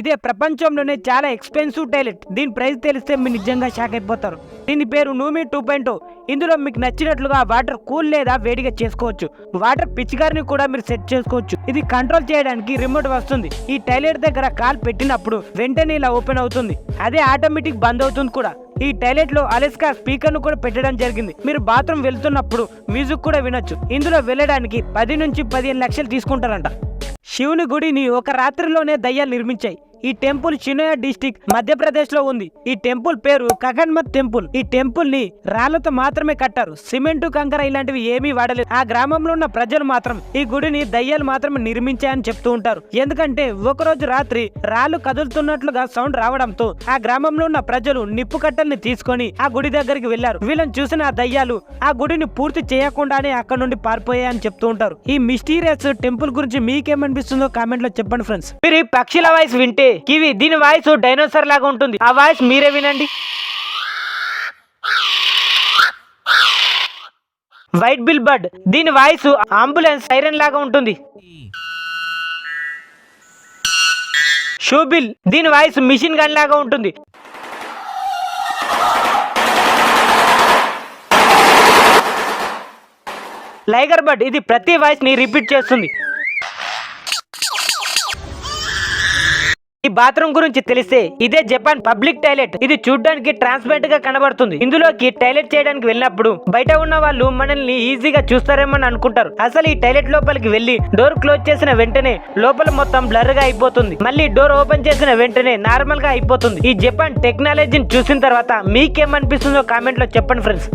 ఇదే ప్రపంచంలోనే చాలా ఎక్స్పెన్సివ్ టాయిలెట్ దీని ప్రైస్ తెలిస్తే మీరు నిజంగా షాక్ అయిపోతారు. దీని పేరు నూమి టూ పాయింట్ ఇందులో మీకు నచ్చినట్లుగా వాటర్ కూల్ లేదా వేడిగా చేసుకోవచ్చు. వాటర్ పిచ్చిగారిని కూడా మీరు సెట్ చేసుకోవచ్చు. ఇది కంట్రోల్ చేయడానికి రిమోట్ వస్తుంది. ఈ టాయిలెట్ దగ్గర కాల్ పెట్టినప్పుడు వెంటనే ఇలా ఓపెన్ అవుతుంది. అదే ఆటోమేటిక్ బంద్ అవుతుంది కూడా. ఈ టాయిలెట్లో అలెస్కా స్పీకర్ను కూడా పెట్టడం జరిగింది. మీరు బాత్రూమ్ వెళ్తున్నప్పుడు మ్యూజిక్ కూడా వినొచ్చు. ఇందులో వెళ్ళడానికి పది నుంచి పదిహేను లక్షలు తీసుకుంటారంట. శివుని గుడిని ఒక రాత్రిలోనే దయ్యాలు నిర్మించాయి. ఈ టెంపుల్ చినోయా డిస్టిక్ మధ్యప్రదేశ్లో ఉంది. ఈ టెంపుల్ పేరు కగన్మత్ టెంపుల్. ఈ టెంపుల్ని రాళ్ళతో మాత్రమే కట్టారు. సిమెంట్ కంకర ఇలాంటివి ఏమీ వాడలేదు. ఆ గ్రామంలో ఉన్న ప్రజలు మాత్రం ఈ గుడిని దయ్యాలు మాత్రమే నిర్మించాయని చెప్తూ ఉంటారు. ఎందుకంటే ఒకరోజు రాత్రి రాళ్ళు కదులుతున్నట్లుగా సౌండ్ రావడంతో ఆ గ్రామంలో ఉన్న ప్రజలు నిప్పు కట్టల్ని తీసుకొని ఆ గుడి దగ్గరికి వెళ్ళారు వీళ్ళని చూసిన ఆ దయ్యాలు ఆ గుడిని పూర్తి చేయకుండానే అక్కడ నుండి పారిపోయాయని చెప్తూ ఉంటారు. ఈ మిస్టీరియస్ టెంపుల్ గురించి మీకేమనిపిస్తుందో కామెంట్లో చెప్పండి ఫ్రెండ్స్. మీరు పక్షుల వాయిస్ వింటే కివి దీని వాయిస్ డైనోసార్ లాగా ఉంటుంది. ఆ వాయిస్ మీరే వినండి. వైట్ బిల్ బర్డ్ దీని వాయిస్ అంబులెన్స్ సైరన్ లాగా ఉంటుంది. షూబిల్ దీని వాయిస్ మిషన్ గన్ లాగా ఉంటుంది. లైగర్ బర్డ్ ఇది ప్రతి వాయిస్ని రిపీట్ చేస్తుంది. ఈ బాత్రూమ్ గురించి తెలిస్తే ఇదే జపాన్ పబ్లిక్ టాయిలెట్. ఇది చూడడానికి ట్రాన్స్పరెంట్గా కనబడుతుంది. ఇందులోకి టాయిలెట్ చేయడానికి వెళ్ళినప్పుడు బయట ఉన్న వాళ్ళు మనల్ని ఈజీగా చూస్తారేమో అని అనుకుంటారు. అసలు ఈ టాయిలెట్ లోపలికి వెళ్ళి డోర్ క్లోజ్ చేసిన వెంటనే లోపల మొత్తం బ్లర్గా అయిపోతుంది. మళ్ళీ డోర్ ఓపెన్ చేసిన వెంటనే నార్మల్గా అయిపోతుంది. ఈ జపాన్ టెక్నాలజీని చూసిన తర్వాత మీకేమనిపిస్తుందో కామెంట్లో చెప్పండి ఫ్రెండ్స్